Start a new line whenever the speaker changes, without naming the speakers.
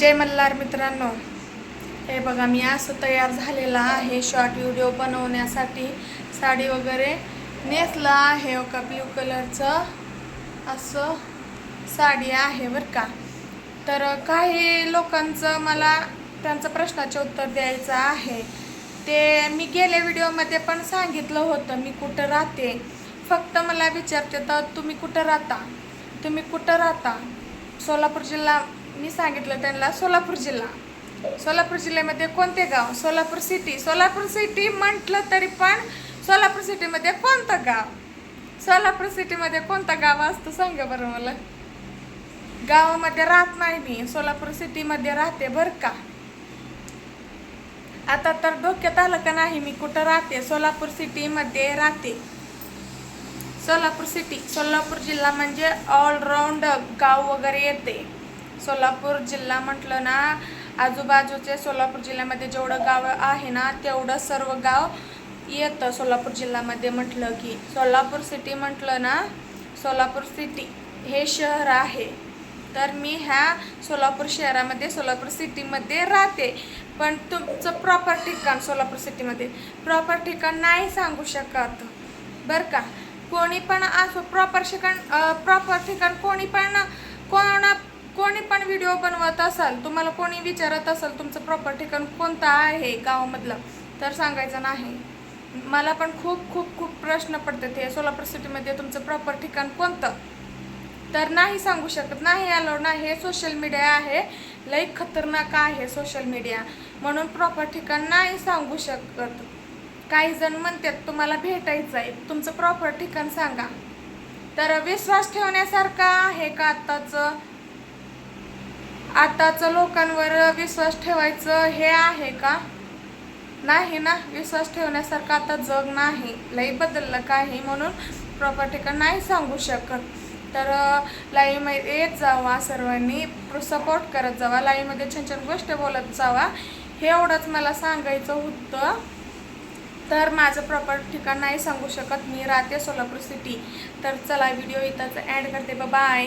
जय मल्हार मित्रांनो. हे बघा मी असं तयार झालेला आहे शॉर्ट व्हिडिओ बनवण्यासाठी. साडी वगैरे नेसलं आहे हो का? ब्ल्यू कलरचं असं साडी आहे बरं का. तर काही लोकांचं मला त्यांचं प्रश्नाचे उत्तर द्यायचं आहे. ते मी गेल्या व्हिडिओमध्ये पण सांगितलं होतं मी कुठं राहते. फक्त मला विचारते तर तुम्ही कुठं राहता? तुम्ही कुठं राहता? सोलापूर जिल्हा मी सांगितलं त्यांना सोलापूर जिल्हा. सोलापूर जिल्ह्यामध्ये कोणते गाव? सोलापूर सिटी सोलापूर सिटी म्हटलं तरी पण सोलापूर सिटीमध्ये कोणतं गाव? सोलापूर सिटीमध्ये कोणतं गाव असतं सांगा बरं मला? गावामध्ये राहत नाही मी. सोलापूर सिटीमध्ये राहते बरं का? आता तर डोक्यात आलं का नाही मी कुठं राहते? सोलापूर सिटीमध्ये राहते. सोलापूर सिटी सोलापूर जिल्हा म्हणजे ऑलराऊंड गाव वगैरे येते. सोलापूर जिल्हा म्हटलं ना आजूबाजूचे सोलापूर जिल्ह्यामध्ये जेवढं गाव आहे ना तेवढं सर्व गाव येतं सोलापूर जिल्ह्यामध्ये म्हटलं की. सोलापूर सिटी म्हटलं ना सोलापूर सिटी हे शहर आहे. तर मी ह्या सोलापूर शहरामध्ये सोलापूर सिटीमध्ये राहते. पण तुमचं प्रॉपर ठिकाण सोलापूर सिटीमध्ये. प्रॉपर ठिकाण नाही सांगू शकत. बरं का? कोणी पण असं प्रॉपर ठिकाण प्रॉपर ठिकाण कोणी पण कोणी पण व्हिडिओ बनवत असाल तुम्हाला कोणी विचारत असाल तुमचं प्रॉपर ठिकाण कोणतं आहे गावामधलं तर सांगायचं नाही. मला पण खूप खूप खूप प्रश्न पडतात हे. सोलापूर सिटीमध्ये तुमचं प्रॉपर ठिकाण कोणतं? तर नाही सांगू शकत नाही आलो ना हे सोशल मीडिया आहे. लई खतरनाक आहे सोशल मीडिया म्हणून प्रॉपर ठिकाण नाही सांगू शकत. काही जण म्हणतात तुम्हाला भेटायचं आहे. तुमचं प्रॉपर ठिकाण सांगा. तर विश्वास ठेवण्यासारखा आहे का आत्ताचं आताचं लोकांवर विश्वास ठेवायचं हे आहे का? नाही ना विश्वास ठेवण्यासारखं आता जग नाही. लई बदललं काही म्हणून प्रॉपर ठिकाण नाही सांगू शकत. तर लाईव्हमध्ये येत जावा सर्वांनी सपोर्ट करत जावा लाईव्हमध्ये छान छान गोष्ट बोलत जावा. हे एवढंच मला सांगायचं होतं. तर माझं प्रॉपर ठिकाण नाही सांगू शकत मी राहते सोलापूर सिटी तर चला व्हिडिओ इथंच ॲड करते. बाय